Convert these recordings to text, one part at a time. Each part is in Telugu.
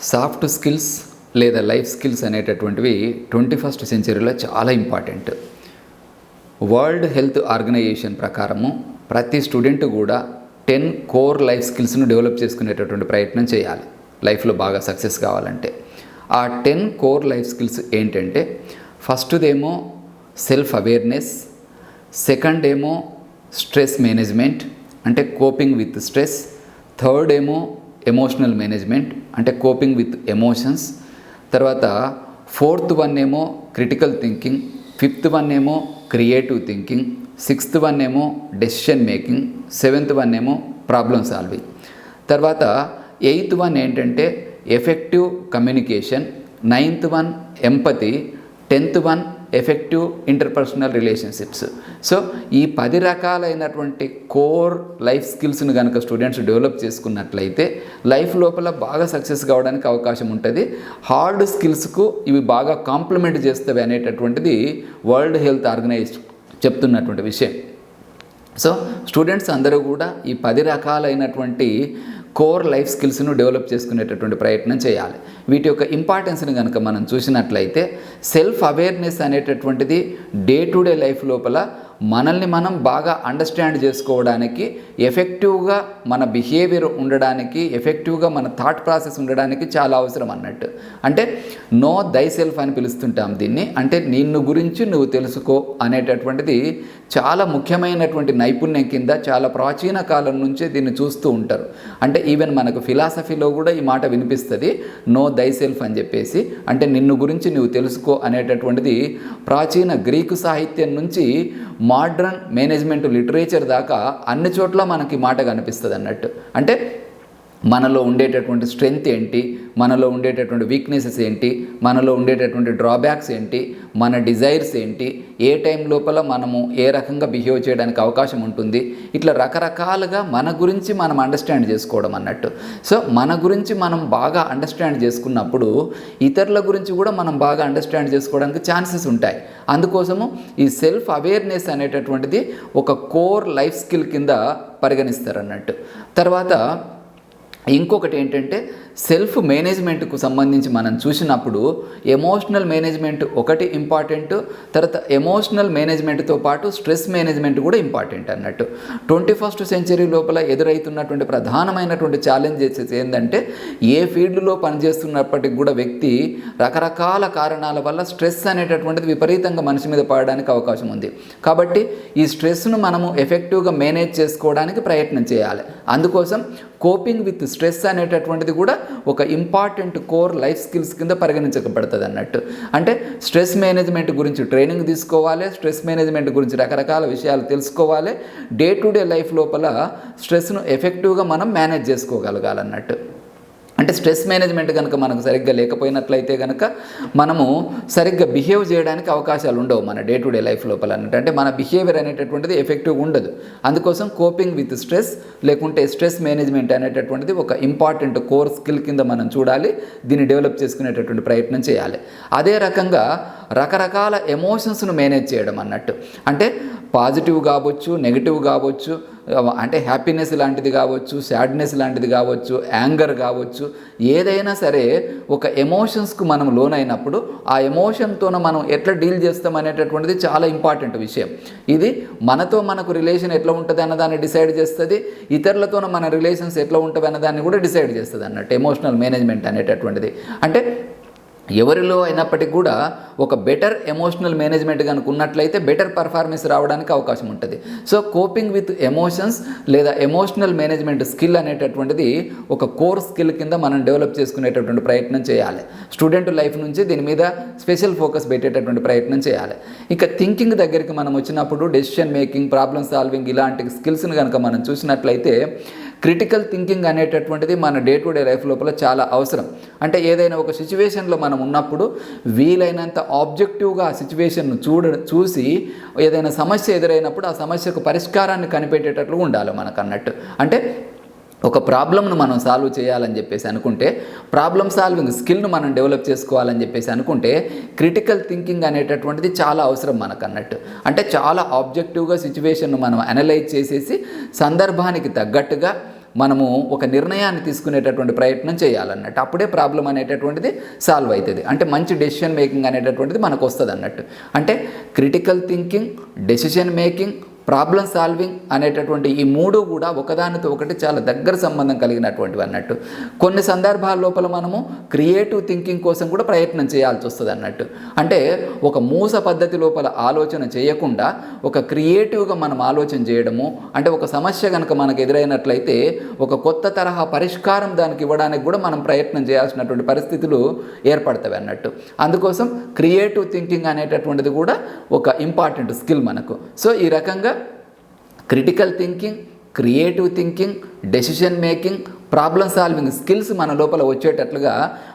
సాఫ్ట్ స్కిల్స్ లేదా లైఫ్ స్కిల్స్ అనేటటువంటివి ట్వంటీ ఫస్ట్ సెంచరీలో చాలా ఇంపార్టెంట్. వరల్డ్ హెల్త్ ఆర్గనైజేషన్ ప్రకారము ప్రతి స్టూడెంట్ కూడా టెన్ కోర్ లైఫ్ స్కిల్స్ను డెవలప్ చేసుకునేటటువంటి ప్రయత్నం చేయాలి లైఫ్లో బాగా సక్సెస్ కావాలంటే. ఆ టెన్ కోర్ లైఫ్ స్కిల్స్ ఏంటంటే ఫస్ట్దేమో సెల్ఫ్ అవేర్నెస్ సెకండ్ ఏమో స్ట్రెస్ మేనేజ్మెంట్ అంటే కోపింగ్ విత్ స్ట్రెస్ థర్డ్ ఏమో ఎమోషనల్ మేనేజ్మెంట్ అంటే కోపింగ్ విత్ ఎమోషన్స్ తర్వాత ఫోర్త్ వన్ ఏమో క్రిటికల్ థింకింగ్ ఫిఫ్త్ వన్ ఏమో క్రియేటివ్ థింకింగ్ సిక్స్త్ వన్ ఏమో డెసిషన్ మేకింగ్ సెవెంత్ వన్ ఏమో ప్రాబ్లమ్ సాల్వింగ్ తర్వాత ఎయిత్ వన్ ఏంటంటే effective communication ninth one empathy tenth one effective interpersonal relationships so ఈ పది రకాలైనటువంటి కోర్ లైఫ్ స్కిల్స్ను కనుక స్టూడెంట్స్ డెవలప్ చేసుకున్నట్లయితే లైఫ్ లోపల బాగా సక్సెస్ కావడానికి అవకాశం ఉంటుంది. హార్డ్ స్కిల్స్కు ఇవి బాగా కాంప్లిమెంట్ చేస్తవి అనేటటువంటిది వరల్డ్ హెల్త్ ఆర్గనైజ్ చెప్తున్నటువంటి విషయం. సో స్టూడెంట్స్ అందరూ కూడా ఈ పది రకాలైనటువంటి కోర్ లైఫ్ స్కిల్స్ను డెవలప్ చేసుకునేటటువంటి ప్రయత్నం చేయాలి. వీటి యొక్క ఇంపార్టెన్స్ని కనుక మనం చూసినట్లయితే సెల్ఫ్ అవేర్నెస్ అనేటటువంటిది డే టు డే లైఫ్ లోపల మనల్ని మనం బాగా అండర్స్టాండ్ చేసుకోవడానికి ఎఫెక్టివ్గా మన బిహేవియర్ ఉండడానికి ఎఫెక్టివ్గా మన థాట్ ప్రాసెస్ ఉండడానికి చాలా అవసరం అన్నట్టు. అంటే నో దై సెల్ఫ్ అని పిలుస్తుంటాం దీన్ని. అంటే నిన్ను గురించి నువ్వు తెలుసుకో అనేటటువంటిది చాలా ముఖ్యమైనటువంటి నైపుణ్యం కింద చాలా ప్రాచీన కాలం నుంచే దీన్ని చూస్తూ ఉంటారు. అంటే ఈవెన్ మనకు ఫిలాసఫీలో కూడా ఈ మాట వినిపిస్తుంది నో దై సెల్ఫ్ అని చెప్పేసి. అంటే నిన్ను గురించి నువ్వు తెలుసుకో అనేటటువంటిది ప్రాచీన గ్రీకు సాహిత్యం నుంచి మోడ్రన్ మేనేజ్మెంట్ లిటరేచర్ దాకా అన్ని చోట్ల మనకి మాట కనిపిస్తుంది అన్నట్టు అంటే మనలో ఉండేటటువంటి స్ట్రెంగ్త్ ఏంటి? మనలో ఉండేటటువంటి వీక్నెసెస్ ఏంటి? మనలో ఉండేటటువంటి డ్రాబ్యాక్స్ ఏంటి? మన డిజైర్స్ ఏంటి? ఏ టైం లోపల మనము ఏ రకంగా బిహేవ్ చేయడానికి అవకాశం ఉంటుంది? ఇట్లా రకరకాలుగా మన గురించి మనం అండర్స్టాండ్ చేసుకోవడం అన్నట్టు. సో మన గురించి మనం బాగా అండర్స్టాండ్ చేసుకున్నప్పుడు ఇతరుల గురించి కూడా మనం బాగా అండర్స్టాండ్ చేసుకోవడానికి ఛాన్సెస్ ఉంటాయి. అందుకోసము ఈ సెల్ఫ్ అవేర్నెస్ అనేటటువంటిది ఒక కోర్ లైఫ్ స్కిల్ కింద పరిగణిస్తారు అన్నట్టు. తర్వాత ఇంకొకటి ఏంటంటే సెల్ఫ్ మేనేజ్మెంట్కు సంబంధించి మనం చూసినప్పుడు ఎమోషనల్ మేనేజ్మెంట్ ఒకటి ఇంపార్టెంట్ తర్వాత ఎమోషనల్ మేనేజ్మెంట్తో పాటు స్ట్రెస్ మేనేజ్మెంట్ కూడా ఇంపార్టెంట్ అన్నట్టు. ట్వంటీ ఫస్ట్ సెంచరీ లోపల ఎదురవుతున్నటువంటి ప్రధానమైనటువంటి ఛాలెంజెస్ ఏంటంటే ఏ ఫీల్డ్లో పనిచేస్తున్నప్పటికి కూడా వ్యక్తి రకరకాల కారణాల వల్ల స్ట్రెస్ అనేటటువంటిది విపరీతంగా మనిషి మీద పడడానికి అవకాశం ఉంది. కాబట్టి ఈ స్ట్రెస్ను మనము ఎఫెక్టివ్గా మేనేజ్ చేసుకోవడానికి ప్రయత్నం చేయాలి. అందుకోసం కోపింగ్ విత్ స్ట్రెస్ అనేటటువంటిది కూడా ఒక ఇంపార్టెంట్ కోర్ లైఫ్ స్కిల్స్ కింద పరిగణించబడుతుంది అన్నట్టు. అంటే స్ట్రెస్ మేనేజ్మెంట్ గురించి ట్రైనింగ్ తీసుకోవాలి స్ట్రెస్ మేనేజ్మెంట్ గురించి రకరకాల విషయాలు తెలుసుకోవాలి డే టు డే లైఫ్ లోపల స్ట్రెస్ను ఎఫెక్టివ్గా మనం మేనేజ్ చేసుకోగలగాలన్నట్టు. అంటే స్ట్రెస్ మేనేజ్మెంట్ కనుక మనకు సరిగ్గా లేకపోయినట్లయితే కనుక మనము సరిగ్గా బిహేవ్ చేయడానికి అవకాశాలు ఉండవు మన డే టు డే లైఫ్ లోపల అన్నట్టు. అంటే మన బిహేవియర్ అనేటటువంటిది ఎఫెక్టివ్గా ఉండదు. అందుకోసం కోపింగ్ విత్ స్ట్రెస్ లేకుంటే స్ట్రెస్ మేనేజ్మెంట్ అనేటటువంటిది ఒక ఇంపార్టెంట్ కోర్ స్కిల్ కింద మనం చూడాలి దీన్ని డెవలప్ చేసుకునేటటువంటి ప్రయత్నం చేయాలి. అదే రకంగా రకరకాల ఎమోషన్స్ను మేనేజ్ చేయడం అన్నట్టు. అంటే పాజిటివ్ కావచ్చు నెగిటివ్ కావచ్చు అంటే హ్యాపీనెస్ లాంటిది కావచ్చు సాడ్నెస్ లాంటిది కావచ్చు యాంగర్ కావచ్చు ఏదైనా సరే ఒక ఎమోషన్స్కు మనం లోన్ అయినప్పుడు ఆ ఎమోషన్తోన మనం ఎట్లా డీల్ చేస్తాం అనేటటువంటిది చాలా ఇంపార్టెంట్ విషయం. ఇది మనతో మనకు రిలేషన్ ఎట్లా ఉంటుంది అన్నదాన్ని డిసైడ్ చేస్తుంది ఇతరులతో మన రిలేషన్స్ ఎట్లా ఉంటుంది అన్నదాన్ని కూడా డిసైడ్ చేస్తుంది అన్నట్టు ఎమోషనల్ మేనేజ్మెంట్ అనేటటువంటిది. అంటే ఎవరిలో అయినప్పటికీ కూడా ఒక బెటర్ ఎమోషనల్ మేనేజ్మెంట్ కనుక ఉన్నట్లయితే బెటర్ పర్ఫార్మెన్స్ రావడానికి అవకాశం ఉంటుంది. సో కోపింగ్ విత్ ఎమోషన్స్ లేదా ఎమోషనల్ మేనేజ్మెంట్ స్కిల్ అనేటటువంటిది ఒక కోర్ స్కిల్ కింద మనం డెవలప్ చేసుకునేటటువంటి ప్రయత్నం చేయాలి. స్టూడెంట్ లైఫ్ నుంచి దీని మీద స్పెషల్ ఫోకస్ పెట్టేటటువంటి ప్రయత్నం చేయాలి. ఇక థింకింగ్ దగ్గరికి మనం వచ్చినప్పుడు డెసిషన్ మేకింగ్ ప్రాబ్లమ్ సాల్వింగ్ ఇలాంటి స్కిల్స్ని కనుక మనం చూసినట్లయితే క్రిటికల్ థింకింగ్ అనేటటువంటిది మన డే టు డే లైఫ్ లోపల చాలా అవసరం. అంటే ఏదైనా ఒక సిచ్యువేషన్లో మనం ఉన్నప్పుడు వీలైనంత ఆబ్జెక్టివ్గా ఆ సిచ్యువేషన్ను చూడ చూసి ఏదైనా సమస్య ఎదురైనప్పుడు ఆ సమస్యకు పరిష్కారాన్ని కనిపెట్టేటట్లు ఉండాలి మనకు అన్నట్టు. అంటే ఒక ప్రాబ్లమ్ను మనం సాల్వ్ చేయాలని చెప్పేసి అనుకుంటే ప్రాబ్లమ్ సాల్వింగ్ స్కిల్ను మనం డెవలప్ చేసుకోవాలని చెప్పేసి అనుకుంటే క్రిటికల్ థింకింగ్ అనేటటువంటిది చాలా అవసరం మనకు అన్నట్టు. అంటే చాలా ఆబ్జెక్టివ్గా సిచ్యువేషన్ను మనం అనలైజ్ చేసేసి సందర్భానికి తగ్గట్టుగా మనము ఒక నిర్ణయాన్ని తీసుకునేటటువంటి ప్రయత్నం చేయాలన్నట్టు. అప్పుడే ప్రాబ్లం అనేటటువంటిది సాల్వ్ అవుతుంది అంటే మంచి డెసిషన్ మేకింగ్ అనేటటువంటిది మనకు వస్తుంది అన్నట్టు అంటే critical thinking decision making problem solving అనేటటువంటి ఈ మూడు కూడా ఒకదానితో ఒకటి చాలా దగ్గర సంబంధం కలిగినటువంటివి అన్నట్టు. కొన్ని సందర్భాల లోపల మనము క్రియేటివ్ థింకింగ్ కోసం కూడా ప్రయత్నం చేయాల్సి వస్తుంది అన్నట్టు. అంటే ఒక మూస పద్ధతి లోపల ఆలోచన చేయకుండా ఒక క్రియేటివ్గా మనం ఆలోచన చేయడము అంటే ఒక సమస్య కనుక మనకు ఎదురైనట్లయితే ఒక కొత్త తరహా పరిష్కారం దానికి ఇవ్వడానికి కూడా మనం ప్రయత్నం చేయాల్సినటువంటి పరిస్థితులు ఏర్పడతాయి అన్నట్టు. అందుకోసం క్రియేటివ్ థింకింగ్ అనేటటువంటిది కూడా ఒక ఇంపార్టెంట్ స్కిల్ మనకు. సో ఈ రకంగా critical thinking creative thinking decision making problem solving skills మన లోపల వచ్చేటట్లుగా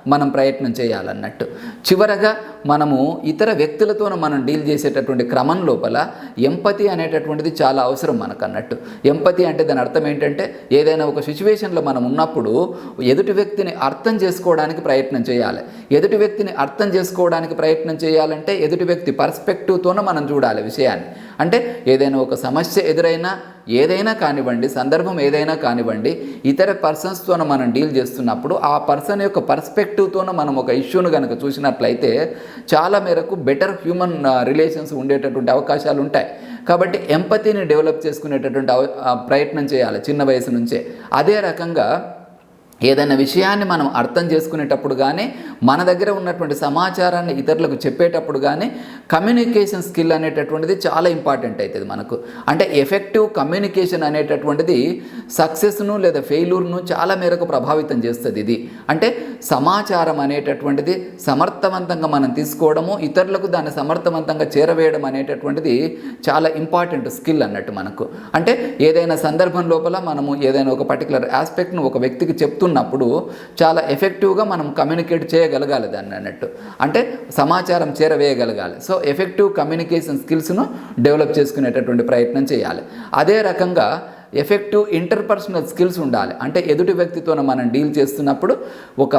మనం ప్రయత్నం చేయాలన్నట్టు. చివరగా మనము ఇతర వ్యక్తులతో మనం డీల్ చేసేటటువంటి క్రమం లోపల ఎంపతి అనేటటువంటిది చాలా అవసరం మనకు అన్నట్టు ఎంపతి అంటే దాని అర్థం ఏంటంటే ఏదైనా ఒక సిచ్యువేషన్లో మనం ఉన్నప్పుడు ఎదుటి వ్యక్తిని అర్థం చేసుకోవడానికి ప్రయత్నం చేయాలి. ఎదుటి వ్యక్తిని అర్థం చేసుకోవడానికి ప్రయత్నం చేయాలంటే ఎదుటి వ్యక్తి పర్స్పెక్టివ్తోనే మనం చూడాలి విషయాన్ని. అంటే ఏదైనా ఒక సమస్య ఎదురైనా ఏదైనా కానివ్వండి సందర్భం ఏదైనా కానివ్వండి ఇతర పర్సన్స్తోన మనం డీల్ చేస్తున్నప్పుడు ఆ పర్సన్ యొక్క పర్స్పెక్టివ్తోన మనం ఒక ఇష్యూను కనుక చూసినట్లయితే చాలా మేరకు బెటర్ హ్యూమన్ రిలేషన్స్ ఉండేటటువంటి అవకాశాలు ఉంటాయి. కాబట్టి ఎంపతిని డెవలప్ చేసుకునేటటువంటి uh, ప్రయత్నం చేయాలి చిన్న వయసు నుంచే. అదే రకంగా ఏదైనా విషయాన్ని మనం అర్థం చేసుకునేటప్పుడు కానీ మన దగ్గర ఉన్నటువంటి సమాచారాన్ని ఇతరులకు చెప్పేటప్పుడు కానీ కమ్యూనికేషన్ స్కిల్ అనేటటువంటిది చాలా ఇంపార్టెంట్ అవుతుంది మనకు. అంటే ఎఫెక్టివ్ కమ్యూనికేషన్ అనేటటువంటిది సక్సెస్ను లేదా ఫెయిల్యూర్ను చాలా మేరకు ప్రభావితం చేస్తుంది ఇది. అంటే సమాచారం అనేటటువంటిది సమర్థవంతంగా మనం తీసుకోవడము ఇతరులకు దాన్ని సమర్థవంతంగా చేరవేయడం అనేటటువంటిది చాలా ఇంపార్టెంట్ స్కిల్ అన్నట్టు మనకు. అంటే ఏదైనా సందర్భం లోపల మనము ఏదైనా ఒక పర్టికులర్ ఆస్పెక్ట్ను ఒక వ్యక్తికి చెప్తూ చెప్తున్నప్పుడు చాలా ఎఫెక్టివ్గా మనం కమ్యూనికేట్ చేయగలగాలి దాన్ని అన్నట్టు. అంటే సమాచారం చేరవేయగలగాలి. సో ఎఫెక్టివ్ కమ్యూనికేషన్ స్కిల్స్ను డెవలప్ చేసుకునేటటువంటి ప్రయత్నం చేయాలి. అదే రకంగా ఎఫెక్టివ్ ఇంటర్పర్సనల్ స్కిల్స్ ఉండాలి. అంటే ఎదుటి వ్యక్తితో మనం డీల్ చేస్తున్నప్పుడు ఒక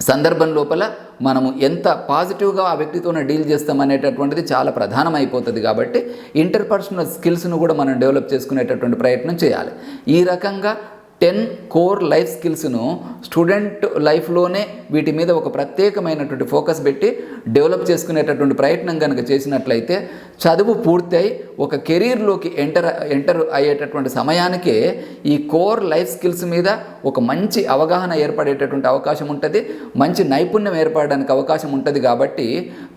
సందర్భం లోపల మనము ఎంత పాజిటివ్గా ఆ వ్యక్తితోనే డీల్ చేస్తామనేటటువంటిది చాలా ప్రధానమైపోతుంది కాబట్టి ఇంటర్పర్సనల్ స్కిల్స్ను కూడా మనం డెవలప్ చేసుకునేటటువంటి ప్రయత్నం చేయాలి. ఈ రకంగా టెన్ కోర్ లైఫ్ స్కిల్స్ను స్టూడెంట్ లైఫ్లోనే వీటి మీద ఒక ప్రత్యేకమైనటువంటి ఫోకస్ పెట్టి డెవలప్ చేసుకునేటటువంటి ప్రయత్నం కనుక చేసినట్లయితే చదువు పూర్తయి ఒక కెరీర్లోకి ఎంటర్ ఎంటర్ అయ్యేటటువంటి సమయానికే ఈ కోర్ లైఫ్ స్కిల్స్ మీద ఒక మంచి అవగాహన ఏర్పడేటటువంటి అవకాశం ఉంటుంది. మంచి నైపుణ్యం ఏర్పడడానికి అవకాశం ఉంటుంది కాబట్టి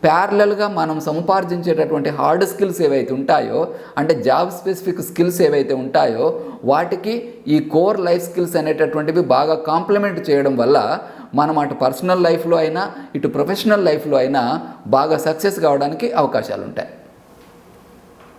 ప్యారలల్గా మనం సముపార్జించేటటువంటి హార్డ్ స్కిల్స్ ఏవైతే ఉంటాయో అంటే జాబ్ స్పెసిఫిక్ స్కిల్స్ ఏవైతే ఉంటాయో వాటికి ఈ కోర్ లైఫ్ లైఫ్ స్కిల్స్ అనేటటువంటివి బాగా కాంప్లిమెంట్ చేయడం వల్ల మనం అటు పర్సనల్ లైఫ్లో అయినా ఇటు ప్రొఫెషనల్ లైఫ్లో అయినా బాగా సక్సెస్ కావడానికి అవకాశాలు ఉంటాయి